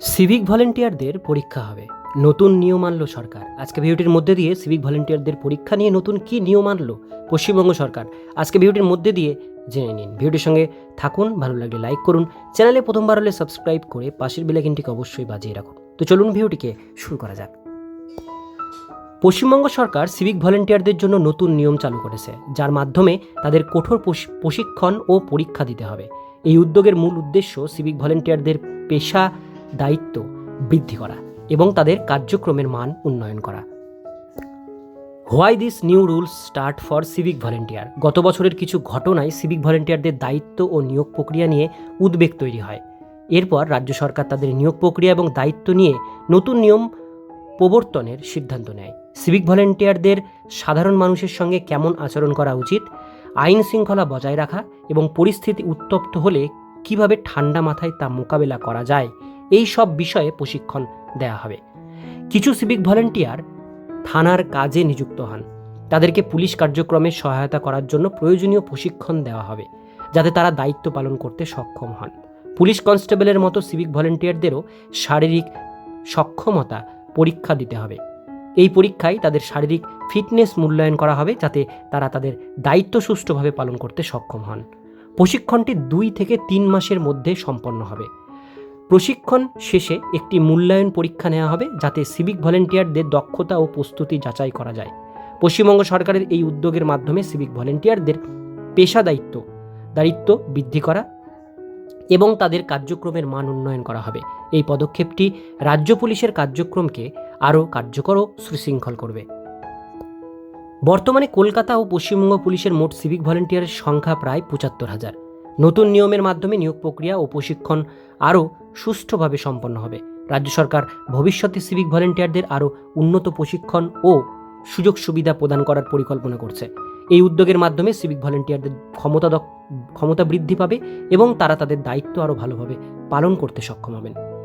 Civic ভলেন্টিয়ারদের পরীক্ষা হবে। নতুন নিয়ম আনলো সরকার। আজকে ভিডিওটির মধ্যে দিয়ে সিভিক ভলেন্টিয়ারদের পরীক্ষা নিয়ে নতুন কি নিয়ম আনলো পশ্চিমবঙ্গ সরকার? আজকে ভিডিওটির মধ্যে দিয়ে জেনে নিন। ভিডিওটির সঙ্গে থাকুন, ভালো লাগলে লাইক করুন। চ্যানেলে প্রথমবার হলে সাবস্ক্রাইব করে পাশের বেলাইকিনটিকে অবশ্যই বাজিয়ে রাখুন। তো চলুন ভিডিওটিকে শুরু করা যাক। পশ্চিমবঙ্গ সরকার সিভিক ভলেন্টিয়ারদের জন্য নতুন নিয়ম চালু করেছে, যার মাধ্যমে তাদের কঠোর প্রশিক্ষণ ও পরীক্ষা দিতে হবে। এই উদ্যোগের মূল উদ্দেশ্য সিভিক ভলেন্টিয়ারদের পেশা দায়িত্ব বৃদ্ধি করা এবং তাদের কার্যক্রমের মান উন্নয়ন করা। Why this new rules start for civic volunteer? গত বছরের কিছু ঘটনায় সিভিক ভলেন্টিয়ারদের দায়িত্ব ও নিয়োগ প্রক্রিয়া নিয়ে উদ্বেগ তৈরি হয়। এরপর রাজ্য সরকার তাদের নিয়োগ প্রক্রিয়া এবং দায়িত্ব নিয়ে নতুন নিয়ম প্রবর্তনের সিদ্ধান্ত নেয়। সিভিক ভলেন্টিয়ারদের সাধারণ মানুষের সঙ্গে কেমন আচরণ করা উচিত, আইন শৃঙ্খলা বজায় রাখা এবং পরিস্থিতি উত্তপ্ত হলে কীভাবে ঠান্ডা মাথায় তা মোকাবেলা করা যায় এই সব বিষয়ে প্রশিক্ষণ দেওয়া হবে। কিছু সিভিক ভলেন্টিয়ার থানার কাজে নিযুক্ত হন। তাদেরকে পুলিশ কার্যক্রমে সহায়তা করার জন্য প্রয়োজনীয় প্রশিক্ষণ দেওয়া হবে, যাতে তারা দায়িত্ব পালন করতে সক্ষম হন। পুলিশ কনস্টেবলের মতো সিভিক ভলেন্টিয়ারদেরও শারীরিক সক্ষমতা পরীক্ষা দিতে হবে। এই পরীক্ষায় তাদের শারীরিক ফিটনেস মূল্যায়ন করা হবে, যাতে তারা তাদের দায়িত্ব সুষ্ঠুভাবে পালন করতে সক্ষম হন। প্রশিক্ষণটি দুই থেকে তিন মাসের মধ্যে সম্পন্ন হবে। প্রশিক্ষণ শেষে একটি মূল্যায়ন পরীক্ষা নেওয়া হবে যাতে সিভিক ভলেন্টিয়ারদের দক্ষতা ও প্রস্তুতি যাচাই করা যায়। পশ্চিমবঙ্গ সরকারের এই উদ্যোগের মাধ্যমে সিভিক ভলেন্টিয়ারদের পেশা দায়িত্ব দায়িত্ব বৃদ্ধি করা এবং তাদের কার্যক্রমের মান উন্নয়ন করা হবে। এই পদক্ষেপটি রাজ্য পুলিশের কার্যক্রমকে আরও কার্যকর ও সুশৃঙ্খল করবে। বর্তমানে কলকাতা ও পশ্চিমবঙ্গ পুলিশের মোট সিভিক ভলেন্টিয়ারের সংখ্যা প্রায় পঁচাত্তর হাজার। নতুন নিয়মের মাধ্যমে নিয়োগ প্রক্রিয়া ও প্রশিক্ষণ আরও সুষ্ঠুভাবে সম্পন্ন হবে। রাজ্য সরকার ভবিষ্যতে সিভিক ভলেন্টিয়ারদের আরও উন্নত প্রশিক্ষণ ও সুযোগ সুবিধা প্রদান করার পরিকল্পনা করছে। এই উদ্যোগের মাধ্যমে সিভিক ভলেন্টিয়ারদের ক্ষমতা ক্ষমতা বৃদ্ধি পাবে এবং তারা তাদের দায়িত্ব আরও ভালোভাবে পালন করতে সক্ষম হবেন।